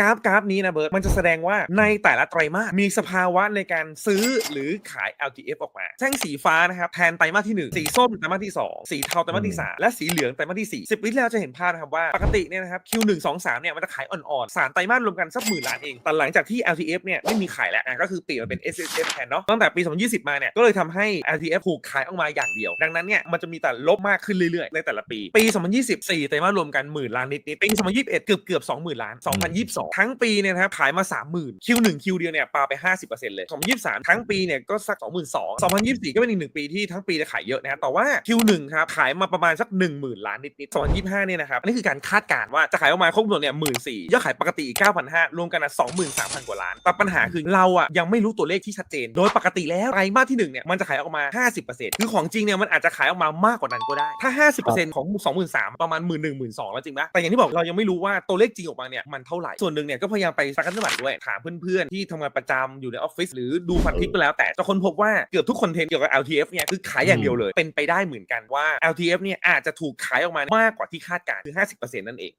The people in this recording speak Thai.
กราฟกราฟนี้นะเบิร์ตมันจะแสดงว่าในแต่ละไตรมาสมีสภาวะในการซื้อหรือขาย LTF ออกมาแท่งสีฟ้านะครับแทนไตรมาสที่ 1 สีส้มไตรมาสที่ 2 สีเทาไตรมาสที่ 3 และสีเหลืองไตรมาสที่ 4 10 วิที่แล้วจะเห็นภาพนะครับว่าปกติเนี่ยนะครับ Q1 2 3เนี่ยมันจะขายอ่อนๆ สามไตรมาสรวมกันสักหมื่นล้านเอง แต่หลังจากที่ LTF เนี่ยไม่มีขายแล้วอะก็คือเปลี่ยนมาเป็น S S F แทนเนาะตั้งแต่ปี 2020 มาเนี่ยก็เลยทำให้ LTF ถูกขายออกมาอย่างเดียว ดังนั้นเนี่ยมันจะมีแต่ลบมากขึ้นเรื่อยๆในแต่ละปีปี 2024ไตรมาสรวมกันหมื่นล้านนิดๆปี 2021 เกือบเกือบ20,000ล้าน2022ทั้งปีเนี่ยนะครับขายมา 30,000 Q1 Q เดียวเนี่ยปาไป 50%เลย2023 ทั้งปีเนี่ยก็สัก 22,000 2024 ก็เป็นอีกหนึ่งปีที่ทั้งปีจะขายเยอะนะแต่ว่า Q1 ครับขายมาประมาณสัก 10,000 ล้านนิดๆ2025เนี่ยนะครับอันนี้คือการคาดการณ์ว่าจะขายออกมาครบหนดเนี่ย14,000ยอดขายปกติ9,500รวมกันอะ23,000 กว่าล้านแต่ปัญหาคือเราอะยังไม่รู้ตัวเลขที่ชัดเจน โดยปกติแล้วไตรมาสที่หนึ่งเนี่ยมันจะขายออกมา 50%คือของจริงเนี่ยมันอาจจะขายออกมามากกว่านั้นก็ได้ ถ้า 50%ของ 23,000ประมาณ 1 1 2 0 0 0แล้วจริงปะแต่อย่างที่บอกเรายังไม่รู้ว่าตัวเลขจริงออกมาเนี่ยมันเท่าไหร่ส่วนหนึ่งเนี่ยก็พยายามไปสักกันสมัครด้วยถามเพื่อนๆที่ทำงานประจำอยู่ในออฟฟิศหรือดูพันทิปก็แล้ว แต่จะค้นพบว่าเกือบทุกคอนเทนต์เกี่ยวกับ LTF เนี่ยคือขายอย่างเดียวเลย เป็นไปได้เหมือนกันว่า LTF เนี่ยอาจจะถูกขายออกมามากกว่าที่คาดการณ์คือ 50%นั่นเอง